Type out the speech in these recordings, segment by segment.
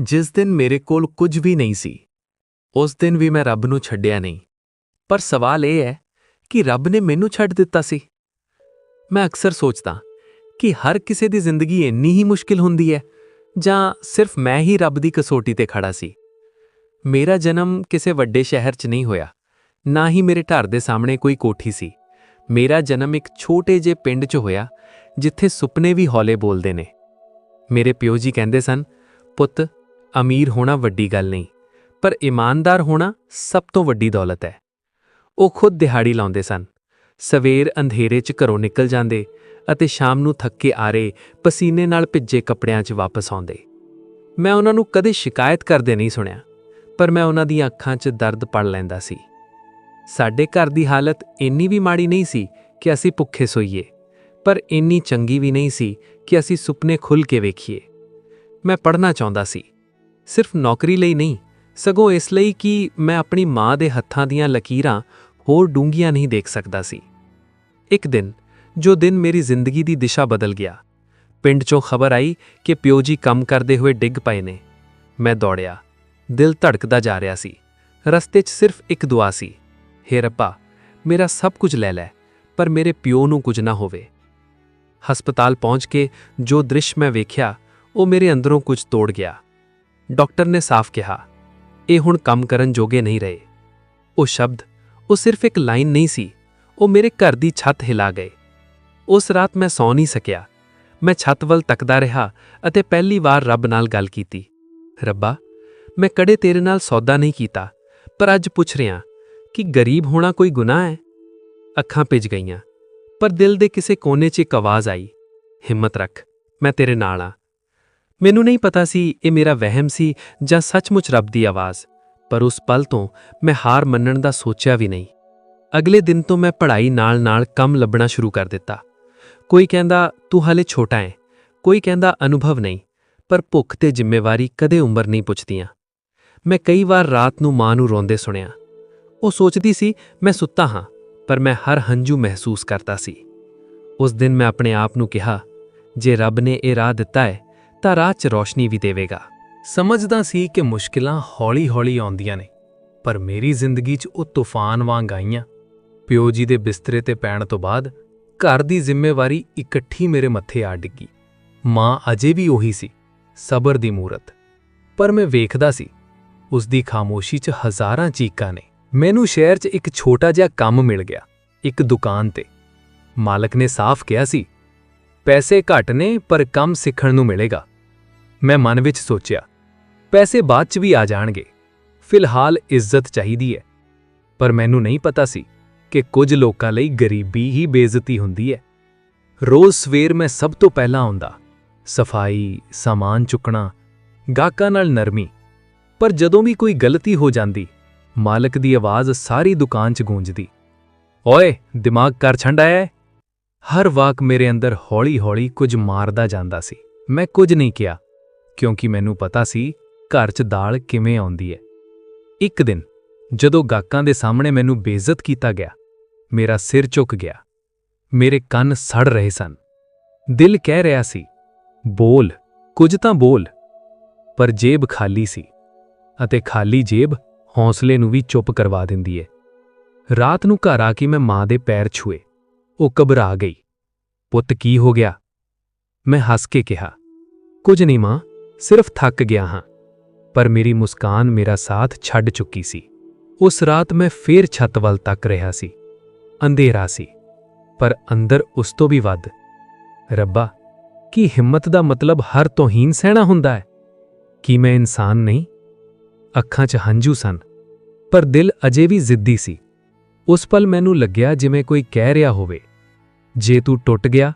ਜਿਸ ਦਿਨ ਮੇਰੇ ਕੋਲ ਕੁਝ ਵੀ ਨਹੀਂ ਸੀ, ਉਸ ਦਿਨ ਵੀ ਮੈਂ ਰੱਬ ਨੂੰ ਛੱਡਿਆ ਨਹੀਂ। ਪਰ ਸਵਾਲ ਇਹ ਹੈ ਕਿ ਰੱਬ ਨੇ ਮੈਨੂੰ ਛੱਡ ਦਿੱਤਾ ਸੀ। ਮੈਂ ਅਕਸਰ ਸੋਚਦਾ ਕਿ ਹਰ ਕਿਸੇ ਦੀ ਜ਼ਿੰਦਗੀ ਇੰਨੀ ਹੀ ਮੁਸ਼ਕਿਲ ਹੁੰਦੀ ਹੈ, ਜਾਂ ਸਿਰਫ ਮੈਂ ਹੀ ਰੱਬ ਦੀ ਕਸੋਟੀ ਤੇ ਖੜਾ ਸੀ। ਮੇਰਾ ਜਨਮ ਕਿਸੇ ਵੱਡੇ ਸ਼ਹਿਰ 'ਚ ਨਹੀਂ ਹੋਇਆ, ਨਾ ਹੀ ਮੇਰੇ ਘਰ ਦੇ ਸਾਹਮਣੇ ਕੋਈ ਕੋਠੀ ਸੀ। ਮੇਰਾ ਜਨਮ ਇੱਕ ਛੋਟੇ ਜਿਹੇ ਪਿੰਡ 'ਚ ਹੋਇਆ, ਜਿੱਥੇ ਸੁਪਨੇ ਵੀ ਹੌਲੇ ਬੋਲਦੇ ਨੇ। ਮੇਰੇ ਪਿਓ ਜੀ ਕਹਿੰਦੇ ਸਨ, ਪੁੱਤ ਅਮੀਰ ਹੋਣਾ ਵੱਡੀ ਗੱਲ ਨਹੀਂ, ਪਰ ਇਮਾਨਦਾਰ ਹੋਣਾ ਸਭ ਤੋਂ ਵੱਡੀ ਦੌਲਤ ਹੈ। ਉਹ ਖੁਦ ਦਿਹਾੜੀ ਲਾਉਂਦੇ ਸਨ। ਸਵੇਰ ਅੰਧੇਰੇ 'ਚ ਘਰੋਂ ਨਿਕਲ ਜਾਂਦੇ ਅਤੇ ਸ਼ਾਮ ਨੂੰ ਥੱਕੇ ਆਰੇ ਪਸੀਨੇ ਨਾਲ ਭਿੱਜੇ ਕੱਪੜਿਆਂ 'ਚ ਵਾਪਸ ਆਉਂਦੇ। ਮੈਂ ਉਹਨਾਂ ਨੂੰ ਕਦੇ ਸ਼ਿਕਾਇਤ ਕਰਦੇ ਨਹੀਂ ਸੁਣਿਆ, ਪਰ ਮੈਂ ਉਹਨਾਂ ਦੀਆਂ ਅੱਖਾਂ 'ਚ ਦਰਦ ਪੜ ਲੈਂਦਾ ਸੀ। ਸਾਡੇ ਘਰ ਦੀ ਹਾਲਤ ਇੰਨੀ ਵੀ ਮਾੜੀ ਨਹੀਂ ਸੀ ਕਿ ਅਸੀਂ ਭੁੱਖੇ ਸੋਈਏ, ਪਰ ਇੰਨੀ ਚੰਗੀ ਵੀ ਨਹੀਂ ਸੀ ਕਿ ਅਸੀਂ ਸੁਪਨੇ ਖੁੱਲ ਕੇ ਵੇਖੀਏ। ਮੈਂ ਪੜ੍ਹਨਾ ਚਾਹੁੰਦਾ ਸੀ। ਸਿਰਫ ਨੌਕਰੀ ਲਈ ਨਹੀਂ, ਸਗੋਂ ਇਸ ਲਈ ਕਿ ਮੈਂ ਆਪਣੀ ਮਾਂ ਦੇ ਹੱਥਾਂ ਦੀਆਂ ਲਕੀਰਾਂ ਹੋਰ ਡੂੰਘੀਆਂ ਨਹੀਂ ਦੇਖ ਸਕਦਾ ਸੀ। ਇੱਕ ਦਿਨ, ਜੋ ਦਿਨ ਮੇਰੀ ਜ਼ਿੰਦਗੀ ਦੀ ਦਿਸ਼ਾ ਬਦਲ ਗਿਆ, ਪਿੰਡ 'ਚੋਂ ਖਬਰ ਆਈ ਕਿ ਪਿਓ ਜੀ ਕੰਮ ਕਰਦੇ ਹੋਏ ਡਿੱਗ ਪਏ ਨੇ। ਮੈਂ ਦੌੜਿਆ, ਦਿਲ ਧੜਕਦਾ ਜਾ ਰਿਹਾ ਸੀ। ਰਸਤੇ 'ਚ ਸਿਰਫ ਇੱਕ ਦੁਆ ਸੀ, ਹੇ ਰੱਬਾ, ਮੇਰਾ ਸਭ ਕੁਝ ਲੈ ਲੈ, ਪਰ ਮੇਰੇ ਪਿਓ ਨੂੰ ਕੁਝ ਨਾ ਹੋਵੇ। ਹਸਪਤਾਲ ਪਹੁੰਚ ਕੇ ਜੋ ਦ੍ਰਿਸ਼ ਮੈਂ ਵੇਖਿਆ, ਉਹ ਮੇਰੇ ਅੰਦਰੋਂ ਕੁਝ ਤੋੜ ਗਿਆ। ਡਾਕਟਰ ਨੇ ਸਾਫ਼ ਕਿਹਾ, ਇਹ ਹੁਣ ਕੰਮ ਕਰਨ ਜੋਗੇ ਨਹੀਂ ਰਹੇ। ਉਹ ਸ਼ਬਦ, ਉਹ ਸਿਰਫ ਇੱਕ ਲਾਈਨ ਨਹੀਂ ਸੀ, ਉਹ ਮੇਰੇ ਘਰ ਦੀ ਛੱਤ ਹਿਲਾ ਗਏ। ਉਸ ਰਾਤ ਮੈਂ ਸੌ ਨਹੀਂ ਸਕਿਆ। ਮੈਂ ਛੱਤ ਵੱਲ ਤੱਕਦਾ ਰਿਹਾ ਅਤੇ ਪਹਿਲੀ ਵਾਰ ਰੱਬ ਨਾਲ ਗੱਲ ਕੀਤੀ। ਰੱਬਾ, ਮੈਂ ਕਦੇ ਤੇਰੇ ਨਾਲ ਸੌਦਾ ਨਹੀਂ ਕੀਤਾ, ਪਰ ਅੱਜ ਪੁੱਛ ਰਿਹਾ ਕਿ ਗਰੀਬ ਹੋਣਾ ਕੋਈ ਗੁਨਾਹ ਹੈ? ਅੱਖਾਂ ਭਿੱਜ ਗਈਆਂ, ਪਰ ਦਿਲ ਦੇ ਕਿਸੇ ਕੋਨੇ 'ਚ ਇੱਕ ਆਵਾਜ਼ ਆਈ, ਹਿੰਮਤ ਰੱਖ, ਮੈਂ ਤੇਰੇ ਨਾਲ ਆ। ਮੈਨੂੰ ਨਹੀਂ ਪਤਾ ਸੀ ਇਹ ਮੇਰਾ ਵਹਿਮ ਸੀ ਜਾਂ ਸੱਚਮੁੱਚ ਰੱਬ ਦੀ ਆਵਾਜ਼, ਪਰ ਉਸ ਪਲ ਤੋਂ ਮੈਂ ਹਾਰ ਮੰਨਣ ਦਾ ਸੋਚਿਆ ਵੀ ਨਹੀਂ। ਅਗਲੇ ਦਿਨ ਤੋਂ ਮੈਂ ਪੜ੍ਹਾਈ ਨਾਲ-ਨਾਲ ਕੰਮ ਲੱਭਣਾ ਸ਼ੁਰੂ ਕਰ ਦਿੱਤਾ। ਕੋਈ ਕਹਿੰਦਾ, ਤੂੰ ਹਲੇ ਛੋਟਾ ਹੈ। ਕੋਈ ਕਹਿੰਦਾ, ਅਨੁਭਵ ਨਹੀਂ। ਪਰ ਭੁੱਖ ਤੇ ਜ਼ਿੰਮੇਵਾਰੀ ਕਦੇ ਉਮਰ ਨਹੀਂ ਪੁੱਛਦੀਆਂ। ਮੈਂ ਕਈ ਵਾਰ ਰਾਤ ਨੂੰ ਮਾਂ ਨੂੰ ਰੋਂਦੇ ਸੁਣਿਆ। ਉਹ ਸੋਚਦੀ ਸੀ, ਮੈਂ ਸੁੱਤਾ ਹਾਂ, ਪਰ ਮੈਂ ਹਰ ਹੰਝੂ ਮਹਿਸੂਸ ਕਰਦਾ ਸੀ। ਉਸ ਦਿਨ ਮੈਂ ਆਪਣੇ ਆਪ ਨੂੰ ਕਿਹਾ, ਜੇ ਰੱਬ ਨੇ ਇਹ ਰਾਹ ਦਿੱਤਾ ਹੈ ਤਾਂ ਰਾਹ 'ਚ ਰੋਸ਼ਨੀ ਵੀ ਦੇਵੇਗਾ। ਸਮਝਦਾ ਸੀ ਕਿ ਮੁਸ਼ਕਿਲਾਂ ਹੌਲੀ-ਹੌਲੀ ਆਉਂਦੀਆਂ ਨੇ, ਪਰ ਮੇਰੀ ਜ਼ਿੰਦਗੀ 'ਚ ਉਹ ਤੂਫਾਨ ਵਾਂਗ ਆਈਆਂ। ਪਿਓ ਜੀ ਦੇ ਬਿਸਤਰੇ ਤੇ ਪੈਣ ਤੋਂ ਬਾਅਦ ਘਰ ਦੀ ਜ਼ਿੰਮੇਵਾਰੀ ਇਕੱਠੀ ਮੇਰੇ ਮੱਥੇ ਆ ਡਿੱਗੀ। ਮਾਂ ਅਜੇ ਵੀ ਉਹੀ ਸੀ, ਸਬਰ ਦੀ ਮੂਰਤ। ਪਰ ਮੈਂ ਵੇਖਦਾ ਸੀ, ਉਸ ਦੀ ਖਾਮੋਸ਼ੀ 'ਚ ਹਜ਼ਾਰਾਂ ਚੀਕਾਂ ਨੇ। ਮੈਨੂੰ ਸ਼ਹਿਰ 'ਚ ਇੱਕ ਛੋਟਾ ਜਿਹਾ ਕੰਮ ਮਿਲ ਗਿਆ, ਇੱਕ ਦੁਕਾਨ ਤੇ। ਮਾਲਕ ਨੇ ਸਾਫ਼ ਕਿਹਾ ਸੀ, ਪੈਸੇ ਘੱਟ ਨੇ, ਪਰ ਕੰਮ ਸਿੱਖਣ ਨੂੰ ਮਿਲੇਗਾ। ਮੈਂ ਮਨ ਵਿੱਚ ਸੋਚਿਆ, ਪੈਸੇ ਬਾਅਦ 'ਚ ਵੀ ਆ ਜਾਣਗੇ। ਫਿਲਹਾਲ ਇੱਜ਼ਤ ਚਾਹੀਦੀ ਹੈ ਪਰ ਮੈਨੂੰ ਨਹੀਂ ਪਤਾ ਸੀ ਕਿ ਕੁਝ ਲੋਕਾਂ ਲਈ ਗਰੀਬੀ ਹੀ ਬੇਇੱਜ਼ਤੀ ਹੁੰਦੀ ਹੈ ਰੋਜ਼ ਸਵੇਰ ਮੈਂ ਸਭ ਤੋਂ ਪਹਿਲਾਂ ਆਉਂਦਾ, ਸਫ਼ਾਈ, ਸਾਮਾਨ ਚੁੱਕਣਾ, ਗਾਹਕਾਂ ਨਾਲ ਨਰਮੀ। ਪਰ ਜਦੋਂ ਵੀ ਕੋਈ ਗਲਤੀ ਹੋ ਜਾਂਦੀ, ਮਾਲਕ ਦੀ ਆਵਾਜ਼ ਸਾਰੀ ਦੁਕਾਨ 'ਚ ਗੂੰਜਦੀ। ਓਏ, ਦਿਮਾਗ ਕਰ ਛੰਡ ਹੈ?" ਹਰ ਵਾਕ ਮੇਰੇ ਅੰਦਰ ਹੌਲੀ-ਹੌਲੀ ਕੁਝ ਮਾਰਦਾ ਜਾਂਦਾ ਸੀ। ਮੈਂ ਕੁਝ ਨਹੀਂ ਕਿਹਾ। ਕਿਉਂਕਿ ਮੈਨੂੰ ਪਤਾ ਸੀ ਘਰ 'ਚ ਦਾਲ ਕਿਵੇਂ ਆਉਂਦੀ ਹੈ। ਇੱਕ ਦਿਨ ਜਦੋਂ ਗਾਹਕਾਂ ਦੇ ਸਾਹਮਣੇ ਮੈਨੂੰ ਬੇਇੱਜ਼ਤ ਕੀਤਾ ਗਿਆ, ਮੇਰਾ ਸਿਰ ਝੁਕ ਗਿਆ। ਮੇਰੇ ਕੰਨ ਸੜ ਰਹੇ ਸਨ। ਦਿਲ ਕਹਿ ਰਿਹਾ ਸੀ, ਬੋਲ, ਕੁਝ ਤਾਂ ਬੋਲ। ਪਰ ਜੇਬ ਖਾਲੀ ਸੀ ਅਤੇ ਖਾਲੀ ਜੇਬ ਹੌਸਲੇ ਨੂੰ ਵੀ ਚੁੱਪ ਕਰਵਾ ਦਿੰਦੀ ਹੈ ਰਾਤ ਨੂੰ ਘਰ ਆ ਕੇ ਮੈਂ ਮਾਂ ਦੇ ਪੈਰ ਛੂਏ। ਉਹ ਘਬਰਾ ਗਈ। ਪੁੱਤ, ਕੀ ਹੋ ਗਿਆ? ਮੈਂ ਹੱਸ ਕੇ ਕਿਹਾ, ਕੁਝ ਨਹੀਂ ਮਾਂ ਸਿਰਫ ਥੱਕ ਗਿਆ ਹਾਂ, ਪਰ ਮੇਰੀ ਮੁਸਕਾਨ ਮੇਰਾ ਸਾਥ ਛੱਡ ਚੁੱਕੀ ਸੀ। ਉਸ ਰਾਤ ਮੈਂ ਫੇਰ ਛੱਤ ਵੱਲ ਤੱਕ ਰਿਹਾ ਸੀ। ਅੰਧੇਰਾ ਸੀ, ਪਰ ਅੰਦਰ ਉਸ ਤੋਂ ਵੀ ਵੱਧ। ਰੱਬਾ, ਕੀ ਹਿੰਮਤ ਦਾ ਮਤਲਬ ਹਰ ਤੋਹੀਨ ਸਹਿਣਾ ਹੁੰਦਾ ਹੈ? ਕੀ ਮੈਂ ਇਨਸਾਨ ਨਹੀਂ? ਅੱਖਾਂ 'ਚ ਹੰਝੂ ਸਨ, ਪਰ ਦਿਲ ਅਜੇ ਵੀ ਜ਼ਿੱਦੀ ਸੀ। ਉਸ ਪਲ ਮੈਨੂੰ ਲੱਗਿਆ ਜਿਵੇਂ ਕੋਈ ਕਹਿ ਰਿਹਾ ਹੋਵੇ, ਜੇ ਤੂੰ ਟੁੱਟ ਗਿਆ,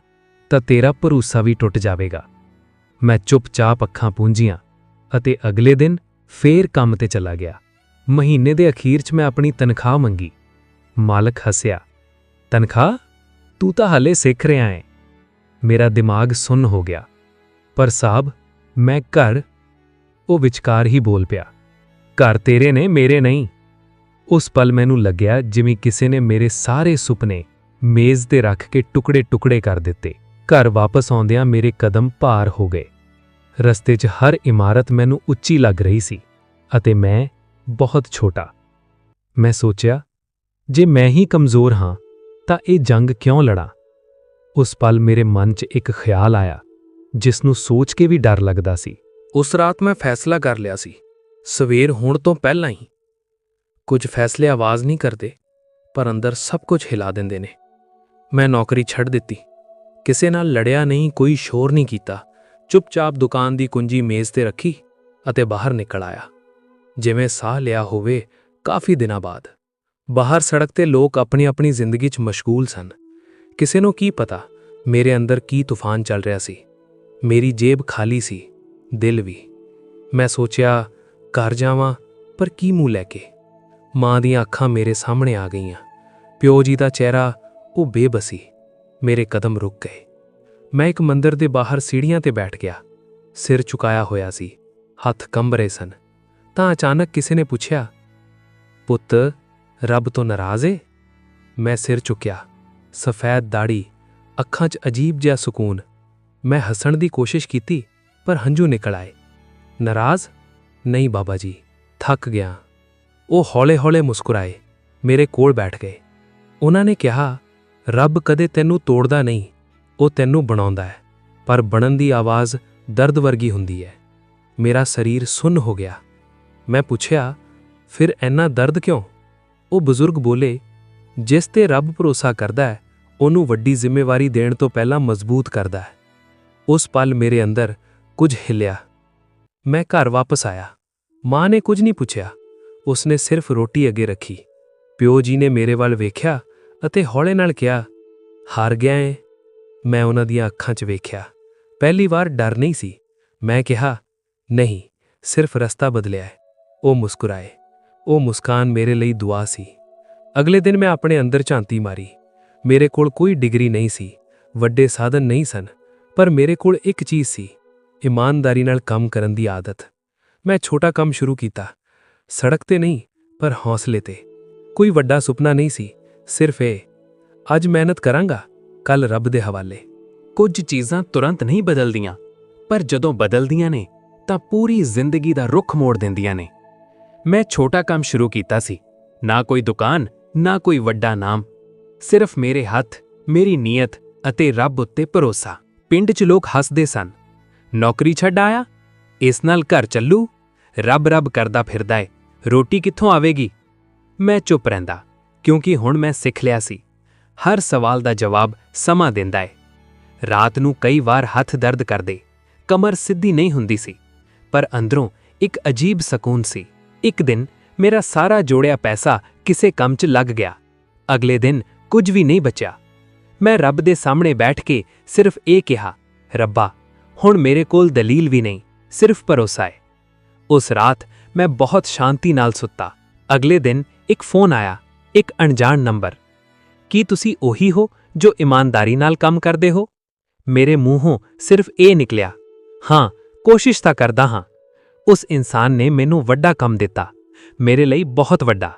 ਤਾਂ ਤੇਰਾ ਭਰੋਸਾ ਵੀ ਟੁੱਟ ਜਾਵੇਗਾ। ਮੈਂ ਚੁੱਪਚਾਪ ਅੱਖਾਂ ਪੂੰਝੀਆਂ ਅਤੇ ਅਗਲੇ ਦਿਨ ਫੇਰ ਕੰਮ ਤੇ ਚਲਾ ਗਿਆ। ਮਹੀਨੇ ਦੇ ਅਖੀਰ 'ਚ ਮੈਂ ਆਪਣੀ ਤਨਖਾਹ ਮੰਗੀ। ਮਾਲਕ ਹੱਸਿਆ, ਤਨਖਾਹ? ਤੂੰ ਤਾਂ ਹਲੇ ਸਿੱਖ ਰਿਹਾ ਹੈ ਮੇਰਾ ਦਿਮਾਗ ਸੁੰਨ ਹੋ ਗਿਆ। ਪਰ ਸਾਹਿਬ, ਮੈਂ ਘਰ, ਉਹ ਵਿਚਕਾਰ ਹੀ ਬੋਲ ਪਿਆ, ਘਰ ਤੇਰੇ ਨੇ, ਮੇਰੇ ਨਹੀਂ। ਉਸ ਪਲ ਮੈਨੂੰ ਲੱਗਿਆ ਜਿਵੇਂ ਕਿਸੇ ਨੇ ਮੇਰੇ ਸਾਰੇ ਸੁਪਨੇ ਮੇਜ਼ ਤੇ ਰੱਖ ਕੇ ਟੁਕੜੇ-ਟੁਕੜੇ ਕਰ ਦਿੱਤੇ। ਘਰ ਵਾਪਸ ਆਉਂਦਿਆਂ ਮੇਰੇ ਕਦਮ ਭਾਰ ਹੋ ਗਏ। ਰਸਤੇ 'ਚ ਹਰ ਇਮਾਰਤ ਮੈਨੂੰ ਉੱਚੀ ਲੱਗ ਰਹੀ ਸੀ ਅਤੇ ਮੈਂ ਬਹੁਤ ਛੋਟਾ। ਮੈਂ ਸੋਚਿਆ, ਜੇ ਮੈਂ ਹੀ ਕਮਜ਼ੋਰ ਹਾਂ, ਤਾਂ ਇਹ ਜੰਗ ਕਿਉਂ ਲੜਾਂ? ਉਸ ਪਲ ਮੇਰੇ ਮਨ 'ਚ ਇੱਕ ਖਿਆਲ ਆਇਆ, ਜਿਸ ਨੂੰ ਸੋਚ ਕੇ ਵੀ ਡਰ ਲੱਗਦਾ ਸੀ। ਉਸ ਰਾਤ ਮੈਂ ਫੈਸਲਾ ਕਰ ਲਿਆ ਸੀ, ਸਵੇਰ ਹੋਣ ਤੋਂ ਪਹਿਲਾਂ ਹੀ। ਕੁਝ ਫੈਸਲੇ ਆਵਾਜ਼ ਨਹੀਂ ਕਰਦੇ, ਪਰ ਅੰਦਰ ਸਭ ਕੁਝ ਹਿਲਾ ਦਿੰਦੇ ਨੇ। ਮੈਂ ਨੌਕਰੀ ਛੱਡ ਦਿੱਤੀ, ਕਿਸੇ ਨਾਲ ਲੜਿਆ ਨਹੀਂ, ਕੋਈ ਸ਼ੋਰ ਨਹੀਂ ਕੀਤਾ। ਚੁੱਪਚਾਪ ਦੁਕਾਨ ਦੀ ਕੁੰਜੀ ਮੇਜ਼ ਤੇ ਰੱਖੀ ਅਤੇ ਬਾਹਰ ਨਿਕਲ ਆਇਆ। ਜਿਵੇਂ ਸਾਹ ਲਿਆ ਹੋਵੇ ਕਾਫੀ ਦਿਨਾਂ ਬਾਅਦ। ਬਾਹਰ ਸੜਕ ਤੇ ਲੋਕ ਆਪਣੀ ਆਪਣੀ ਜ਼ਿੰਦਗੀ 'ਚ ਮਸ਼ਗੂਲ ਸਨ। ਕਿਸੇ ਨੂੰ ਕੀ ਪਤਾ ਮੇਰੇ ਅੰਦਰ ਕੀ ਤੂਫਾਨ ਚੱਲ ਰਿਹਾ ਸੀ। ਮੇਰੀ ਜੇਬ ਖਾਲੀ ਸੀ, ਦਿਲ ਵੀ। ਮੈਂ ਸੋਚਿਆ, ਘਰ ਜਾਵਾਂ, ਪਰ ਕੀ ਮੂੰਹ ਲੈ ਕੇ? ਮਾਂ ਦੀਆਂ ਅੱਖਾਂ ਮੇਰੇ ਸਾਹਮਣੇ ਆ ਗਈਆਂ। ਪਿਓ ਜੀ ਦਾ ਚਿਹਰਾ ਉਹ ਬੇਬਸੀ, ਮੇਰੇ ਕਦਮ ਰੁਕ ਗਏ। ਮੈਂ ਇੱਕ ਮੰਦਰ ਦੇ ਬਾਹਰ ਸੀੜੀਆਂ ਤੇ ਬੈਠ ਗਿਆ। ਸਿਰ ਝੁਕਾਇਆ ਹੋਇਆ ਸੀ। ਹੱਥ ਕੰਬ ਰਹੇ ਸਨ। ਤਾਂ ਅਚਾਨਕ ਕਿਸੇ ਨੇ ਪੁੱਛਿਆ, ਪੁੱਤ, ਰੱਬ ਤੋਂ ਨਾਰਾਜ਼ ਏ? ਮੈਂ ਸਿਰ ਚੁੱਕਿਆ। ਸਫੈਦ ਦਾੜੀ ਅੱਖਾਂ 'ਚ ਅਜੀਬ ਜਿਹਾ ਸਕੂਨ। ਮੈਂ ਹੱਸਣ ਦੀ ਕੋਸ਼ਿਸ਼ ਕੀਤੀ, ਪਰ ਹੰਝੂ ਨਿਕਲ ਆਏ। ਨਾਰਾਜ਼? ਨਹੀਂ ਬਾਬਾ ਜੀ, ਥੱਕ ਗਿਆ। ਉਹ ਹੌਲੇ-ਹੌਲੇ ਮੁਸਕਰਾਏ। ਮੇਰੇ ਕੋਲ ਬੈਠ ਗਏ। ਉਹਨਾਂ ਨੇ ਕਿਹਾ, ਰੱਬ ਕਦੇ ਤੈਨੂੰ ਤੋੜਦਾ ਨਹੀਂ। ਉਹ ਤੈਨੂੰ ਬਣਾਉਂਦਾ ਹੈ, ਪਰ ਬਣਨ ਦੀ ਆਵਾਜ਼ ਦਰਦ ਵਰਗੀ ਹੁੰਦੀ ਹੈ। ਮੇਰਾ ਸਰੀਰ ਸੁੰਨ ਹੋ ਗਿਆ। ਮੈਂ ਪੁੱਛਿਆ, ਫਿਰ ਇੰਨਾ ਦਰਦ ਕਿਉਂ? ਉਹ ਬਜ਼ੁਰਗ ਬੋਲੇ, ਜਿਸ ਤੇ ਰੱਬ ਭਰੋਸਾ ਕਰਦਾ ਹੈ, ਉਹਨੂੰ ਵੱਡੀ ਜ਼ਿੰਮੇਵਾਰੀ ਦੇਣ ਤੋਂ ਪਹਿਲਾਂ ਮਜ਼ਬੂਤ ਕਰਦਾ ਹੈ। ਉਸ ਪਲ ਮੇਰੇ ਅੰਦਰ ਕੁਝ ਹਿੱਲਿਆ। ਮੈਂ ਘਰ ਵਾਪਸ ਆਇਆ। ਮਾਂ ਨੇ ਕੁਝ ਨਹੀਂ ਪੁੱਛਿਆ। ਉਸਨੇ ਸਿਰਫ ਰੋਟੀ ਅੱਗੇ ਰੱਖੀ। ਪਿਓ ਜੀ ਨੇ ਮੇਰੇ ਵੱਲ ਵੇਖਿਆ ਅਤੇ ਹੌਲੇ ਨਾਲ ਕਿਹਾ, ਹਾਰ ਗਿਆ ਏ। ਮੈਂ ਉਹਨਾਂ ਦੀਆਂ ਅੱਖਾਂ 'ਚ ਵੇਖਿਆ। ਪਹਿਲੀ ਵਾਰ ਡਰ ਨਹੀਂ ਸੀ। ਮੈਂ ਕਿਹਾ, ਨਹੀਂ, ਸਿਰਫ ਰਸਤਾ ਬਦਲਿਆ ਹੈ। ਉਹ ਮੁਸਕਰਾਏ। ਉਹ ਮੁਸਕਾਨ ਮੇਰੇ ਲਈ ਦੁਆ ਸੀ। ਅਗਲੇ ਦਿਨ ਮੈਂ ਆਪਣੇ ਅੰਦਰ ਝਾਂਤੀ ਮਾਰੀ। ਮੇਰੇ ਕੋਲ ਕੋਈ ਡਿਗਰੀ ਨਹੀਂ ਸੀ। ਵੱਡੇ ਸਾਧਨ ਨਹੀਂ ਸਨ, ਪਰ ਮੇਰੇ ਕੋਲ ਇੱਕ ਚੀਜ਼ ਸੀ। ਇਮਾਨਦਾਰੀ ਨਾਲ ਕੰਮ ਕਰਨ ਦੀ ਆਦਤ। ਮੈਂ ਛੋਟਾ ਕੰਮ ਸ਼ੁਰੂ ਕੀਤਾ। ਸੜਕ ਤੇ ਨਹੀਂ, ਪਰ ਹੌਸਲੇ ਤੇ। ਕੋਈ ਵੱਡਾ ਸੁਪਨਾ ਨਹੀਂ ਸੀ। ਸਿਰਫ ਇਹ, ਅੱਜ ਮਿਹਨਤ ਕਰਾਂਗਾ? ਕੱਲ ਰੱਬ ਦੇ ਹਵਾਲੇ। ਕੁਝ ਚੀਜ਼ਾਂ ਤੁਰੰਤ ਨਹੀਂ ਬਦਲਦੀਆਂ, ਪਰ ਜਦੋਂ ਬਦਲਦੀਆਂ ਨੇ, ਤਾਂ ਪੂਰੀ ਜ਼ਿੰਦਗੀ ਦਾ ਰੁਖ ਮੋੜ ਦਿੰਦੀਆਂ ਨੇ। ਮੈਂ ਛੋਟਾ ਕੰਮ ਸ਼ੁਰੂ ਕੀਤਾ ਸੀ, ਨਾ ਕੋਈ ਦੁਕਾਨ, ਨਾ ਕੋਈ ਵੱਡਾ ਨਾਮ। ਸਿਰਫ ਮੇਰੇ ਹੱਥ, ਮੇਰੀ ਨੀਅਤ ਅਤੇ ਰੱਬ ਉੱਤੇ ਭਰੋਸਾ। ਪਿੰਡ 'ਚ ਲੋਕ ਹੱਸਦੇ ਸਨ। ਨੌਕਰੀ ਛੱਡ ਆਇਆ, ਇਸ ਨਾਲ ਘਰ ਚੱਲੂ। ਰੱਬ ਰੱਬ ਕਰਦਾ ਫਿਰਦਾ ਏ, ਰੋਟੀ ਕਿੱਥੋਂ ਆਵੇਗੀ? ਮੈਂ ਚੁੱਪ ਰਹਿੰਦਾ, ਕਿਉਂਕਿ ਹੁਣ ਮੈਂ ਸਿੱਖ ਲਿਆ ਸੀ। ਹਰ ਸਵਾਲ ਦਾ ਜਵਾਬ ਸਮਾਂ ਦਿੰਦਾ ਏ। ਰਾਤ ਨੂੰ ਕਈ ਵਾਰ ਹੱਥ ਦਰਦ ਕਰਦੇ। ਕਮਰ ਸਿੱਧੀ ਨਹੀਂ ਹੁੰਦੀ ਸੀ। ਪਰ ਅੰਦਰੋਂ ਇੱਕ ਅਜੀਬ ਸਕੂਨ ਸੀ। ਇੱਕ ਦਿਨ ਮੇਰਾ ਸਾਰਾ ਜੋੜਿਆ ਪੈਸਾ ਕਿਸੇ ਕੰਮ 'ਚ ਲੱਗ ਗਿਆ। ਅਗਲੇ ਦਿਨ ਕੁਝ ਵੀ ਨਹੀਂ ਬਚਿਆ। ਮੈਂ ਰੱਬ ਦੇ ਸਾਹਮਣੇ ਬੈਠ ਕੇ ਸਿਰਫ ਇਹ ਕਿਹਾ, ਰੱਬਾ, ਹੁਣ ਮੇਰੇ ਕੋਲ ਦਲੀਲ ਵੀ ਨਹੀਂ, ਸਿਰਫ ਭਰੋਸਾ ਹੈ ਉਸ ਰਾਤ ਮੈਂ ਬਹੁਤ ਸ਼ਾਂਤੀ ਨਾਲ ਸੁੱਤਾ। ਅਗਲੇ ਦਿਨ ਇੱਕ ਫੋਨ ਆਇਆ, ਇੱਕ ਅਣਜਾਣ ਨੰਬਰ। ਕੀ ਤੁਸੀਂ ਉਹੀ ਹੋ ਜੋ ਇਮਾਨਦਾਰੀ ਨਾਲ ਕੰਮ ਕਰਦੇ ਹੋ? ਮੇਰੇ ਮੂੰਹੋਂ ਸਿਰਫ ਇਹ ਨਿਕਲਿਆ, ਹਾਂ, ਕੋਸ਼ਿਸ਼ ਤਾਂ ਕਰਦਾ ਹਾਂ। ਉਸ ਇਨਸਾਨ ਨੇ ਮੈਨੂੰ ਵੱਡਾ ਕੰਮ ਦਿੱਤਾ, ਮੇਰੇ ਲਈ ਬਹੁਤ ਵੱਡਾ।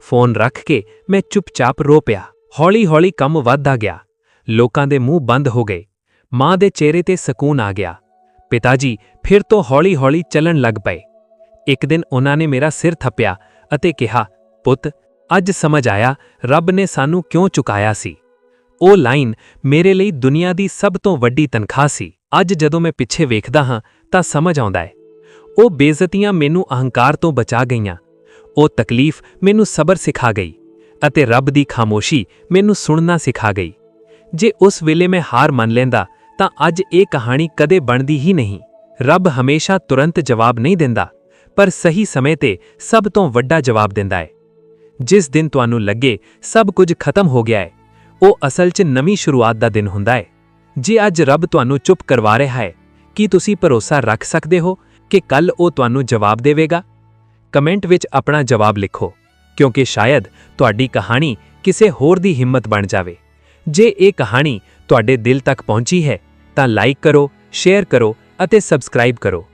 ਫੋਨ ਰੱਖ ਕੇ ਮੈਂ ਚੁੱਪਚਾਪ ਰੋ ਪਿਆ। ਹੌਲੀ-ਹੌਲੀ ਕੰਮ ਵੱਧਦਾ ਗਿਆ। ਲੋਕਾਂ ਦੇ ਮੂੰਹ ਬੰਦ ਹੋ ਗਏ। ਮਾਂ ਦੇ ਚਿਹਰੇ ਤੇ ਸਕੂਨ ਆ ਗਿਆ। ਪਿਤਾ ਜੀ ਫਿਰ ਤੋਂ ਹੌਲੀ-ਹੌਲੀ ਚੱਲਣ ਲੱਗ ਪਏ। ਇੱਕ ਦਿਨ ਉਹਨਾਂ ਨੇ ਮੇਰਾ ਸਿਰ ਥੱਪਿਆ ਅਤੇ ਕਿਹਾ, ਪੁੱਤ ਅੱਜ ਸਮਝ ਆਇਆ ਰੱਬ ਨੇ ਸਾਨੂੰ ਕਿਉਂ ਚੁਕਾਇਆ ਸੀ। ਉਹ ਲਾਈਨ ਮੇਰੇ ਲਈ ਦੁਨੀਆ ਦੀ ਸਭ ਤੋਂ ਵੱਡੀ ਤਨਖਾਹ ਸੀ। ਅੱਜ ਜਦੋਂ ਮੈਂ ਪਿੱਛੇ ਵੇਖਦਾ ਹਾਂ ਤਾਂ ਸਮਝ ਆਉਂਦਾ ਹੈ। ਉਹ ਬੇਇੱਜ਼ਤੀਆਂ ਮੈਨੂੰ ਅਹੰਕਾਰ ਤੋਂ ਬਚਾ ਗਈਆਂ। ਉਹ ਤਕਲੀਫ ਮੈਨੂੰ ਸਬਰ ਸਿਖਾ ਗਈ ਅਤੇ ਰੱਬ ਦੀ ਖਾਮੋਸ਼ੀ ਮੈਨੂੰ ਸੁਣਨਾ ਸਿਖਾ ਗਈ। ਜੇ ਉਸ ਵੇਲੇ ਮੈਂ ਹਾਰ ਮੰਨ ਲੈਂਦਾ ਤਾਂ ਅੱਜ ਇਹ ਕਹਾਣੀ ਕਦੇ ਬਣਦੀ ਹੀ ਨਹੀਂ। ਰੱਬ ਹਮੇਸ਼ਾ ਤੁਰੰਤ ਜਵਾਬ ਨਹੀਂ ਦਿੰਦਾ, ਪਰ ਸਹੀ ਸਮੇਂ ਤੇ ਸਭ ਤੋਂ ਵੱਡਾ ਜਵਾਬ ਦਿੰਦਾ ਹੈ। ਜਿਸ ਦਿਨ ਤੁਹਾਨੂੰ ਲੱਗੇ ਸਭ ਕੁਝ ਖਤਮ ਹੋ ਗਿਆ ਹੈ, ਉਹ ਅਸਲ 'ਚ ਨਵੀਂ ਸ਼ੁਰੂਆਤ ਦਾ ਦਿਨ ਹੁੰਦਾ ਹੈ। ਜੇ ਅੱਜ ਰੱਬ ਤੁਹਾਨੂੰ ਚੁੱਪ ਕਰਵਾ ਰਿਹਾ ਹੈ, ਕੀ ਤੁਸੀਂ ਭਰੋਸਾ ਰੱਖ ਸਕਦੇ ਹੋ ਕਿ ਕੱਲ ਉਹ ਤੁਹਾਨੂੰ ਜਵਾਬ ਦੇਵੇਗਾ? ਕਮੈਂਟ ਵਿੱਚ ਆਪਣਾ ਜਵਾਬ ਲਿਖੋ, ਕਿਉਂਕਿ ਸ਼ਾਇਦ ਤੁਹਾਡੀ ਕਹਾਣੀ ਕਿਸੇ ਹੋਰ ਦੀ ਹਿੰਮਤ ਬਣ ਜਾਵੇ। ਜੇ ਇਹ ਕਹਾਣੀ ਤੁਹਾਡੇ ਦਿਲ ਤੱਕ ਪਹੁੰਚੀ ਹੈ, ਤਾਂ ਲਾਈਕ ਕਰੋ ਸ਼ੇਅਰ ਕਰੋ ਅਤੇ ਸਬਸਕ੍ਰਾਈਬ ਕਰੋ।